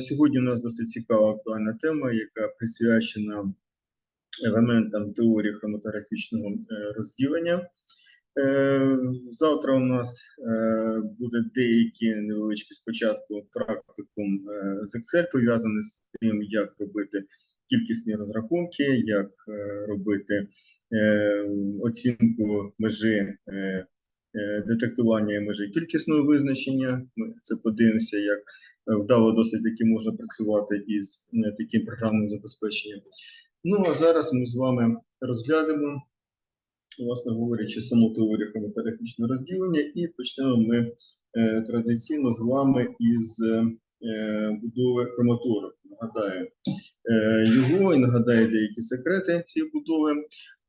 Сьогодні у нас досить цікава актуальна тема, яка присвячена елементам теорії хроматографічного е, розділення. Е, Завтра у нас е, буде деякі невеличкі спочатку практикум з Excel, пов'язаний з тим, як робити кількісні розрахунки, як робити оцінку межі детектування межі кількісного визначення. Ми це подивимося, як вдало досить таки можна працювати із е, таким програмним забезпеченням. Ну а зараз ми з вами розглянемо, власне говорячи, саму теорію хроматографічного розділення, і почнемо ми е, традиційно з вами із е, будови хроматору. Нагадаю е, його і нагадаю деякі секрети цієї будови.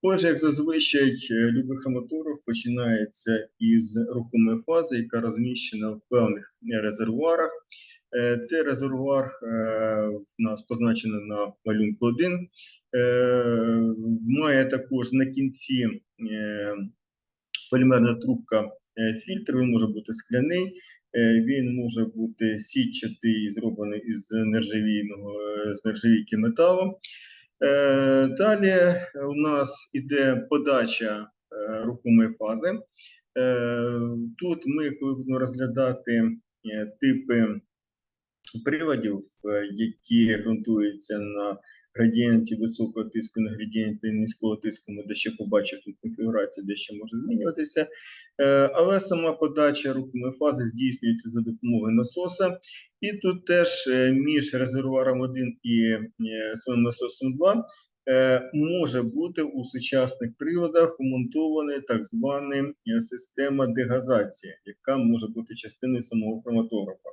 Отже, як зазвичай, е, любий хроматоров починається із рухомої фази, яка розміщена в певних резервуарах. Е, Цей резервуар е, у нас позначений на малюнку 1. Е, Має також на кінці е, полімерна трубка е, фільтр, він може бути скляний, е, він може бути сітчатий, зроблений із нержавійного е, з нержавійки металу. Е, Далі у нас іде подача е, рухомої фази. Е, Тут ми, коли будемо розглядати е, типи приладів, е, які ґрунтуються на градієнті високого тиску, на градієнті низького тиску, ми дещо побачимо тут конфігурація дещо може змінюватися. Е, Але сама подача рухомої фази здійснюється за допомогою насоса. І тут теж е, між резервуаром 1 і самим насосом 2 е, може бути у сучасних приладах вмонтована так звана система дегазації, яка може бути частиною самого хроматографа.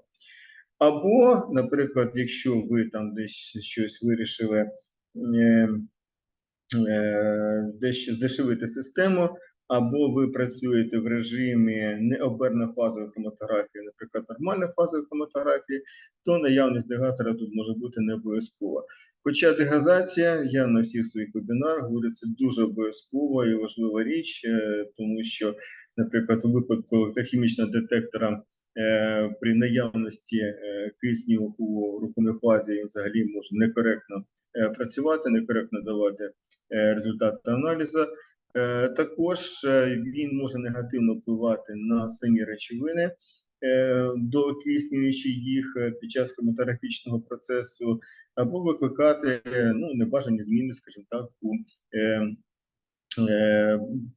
Або, наприклад, якщо ви там десь щось вирішили е, е, дещо здешевити систему, або ви працюєте в режимі необернофазової хроматографії, наприклад, нормальної фазової хроматографії, то наявність дегазера тут може бути не обов'язкова. Хоча дегазація, я на всіх своїх вебінарах говорю, це дуже обов'язкова і важлива річ, е, тому що, наприклад, у випадку електрохімічного детектора при наявності е, кисню у рухомій фазі він взагалі може некоректно е, працювати, некоректно давати е, результати аналізу. Е, Також е, він може негативно впливати на самі речовини, е, доокиснюючи їх е, під час хроматографічного процесу, або викликати е, ну, небажані зміни, скажімо так, у е, е,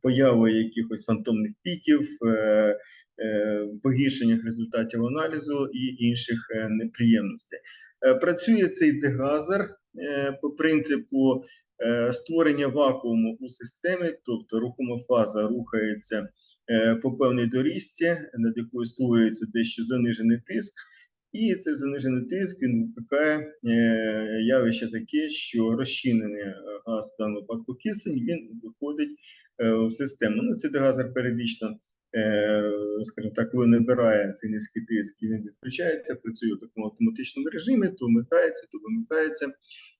появи якихось фантомних піків, е, е, результатів аналізу і інших е, неприємностей. Е, Працює цей дегазер е, по принципу е, створення вакууму у системі, тобто рухома фаза рухається е, по певній доріжці, над якою створюється дещо занижений тиск. І цей занижений тиск він викликає е, явище таке, що розчинений е, газ в даному випадку кисень, він виходить е, в систему. Ну, цей дегазер періодично, скажімо так, коли набирає цей низький тиск, і він відключається, працює в такому автоматичному режимі, то вмикається, то вимикається,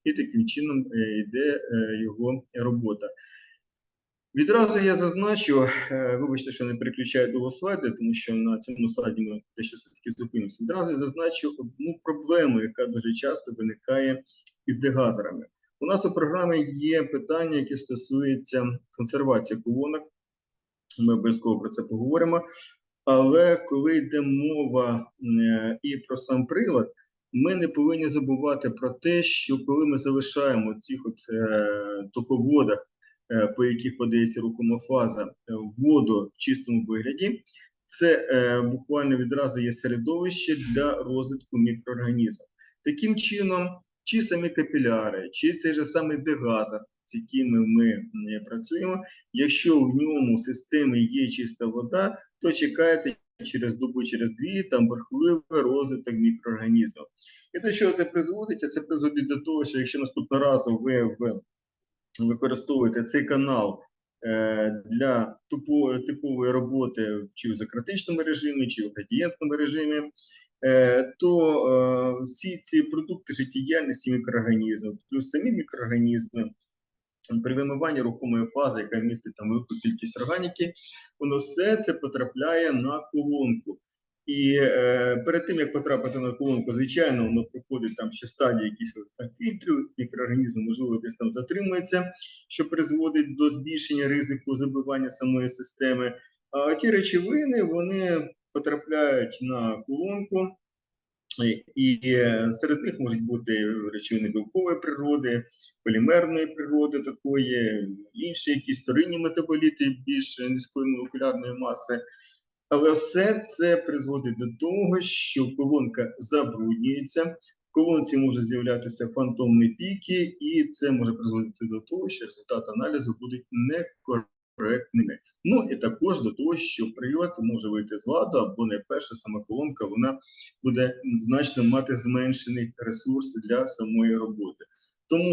і таким чином йде його робота. Відразу я зазначу, е, вибачте, що не переключаю довго слайди, тому що на цьому слайді ми дещо все-таки зупинимося. Відразу я зазначу одну проблему, яка дуже часто виникає із дегазерами. У нас у програмі є питання, які стосуються консервації колонок. Ми обов'язково про це поговоримо. Але коли йде мова е, і про сам прилад, ми не повинні забувати про те, що коли ми залишаємо цих от е, тоководах, по яких подається рухома фаза, е, воду в чистому вигляді, це е, буквально відразу є середовище для розвитку мікроорганізмів. Таким чином, чи самі капіляри, чи цей же самий дегазер, з якими ми е, працюємо, якщо в ньому в системі є чиста вода, то чекайте через добу, через дві там бурхливий розвиток мікроорганізмів. І до чого це призводить? А це призводить до того, що якщо наступного разу ви в використовуєте цей канал е, для типової, роботи чи в закратичному режимі, чи в градієнтному режимі, е, то е, всі ці продукти життєдіяльності мікроорганізмів, плюс самі мікроорганізми, при вимиванні рухомої фази, яка містить там велику кількість органіки, воно все це потрапляє на колонку. І е, перед тим як потрапити на колонку, звичайно, воно проходить там ще стадії якихось там фільтрів, мікроорганізм, можливо, десь там затримується, що призводить до збільшення ризику забивання самої системи. А ті речовини вони потрапляють на колонку, і- е, серед них можуть бути речовини білкової природи, полімерної природи, такої, інші якісь вторинні метаболіти більш низької молекулярної маси. Але все це призводить до того, що колонка забруднюється, в колонці можуть з'являтися фантомні піки, і це може призводити до того, що результати аналізу будуть некоректними. Ну і також до того, що прильот може вийти з ладу, або найперше сама колонка вона буде значно мати зменшений ресурс для самої роботи. Тому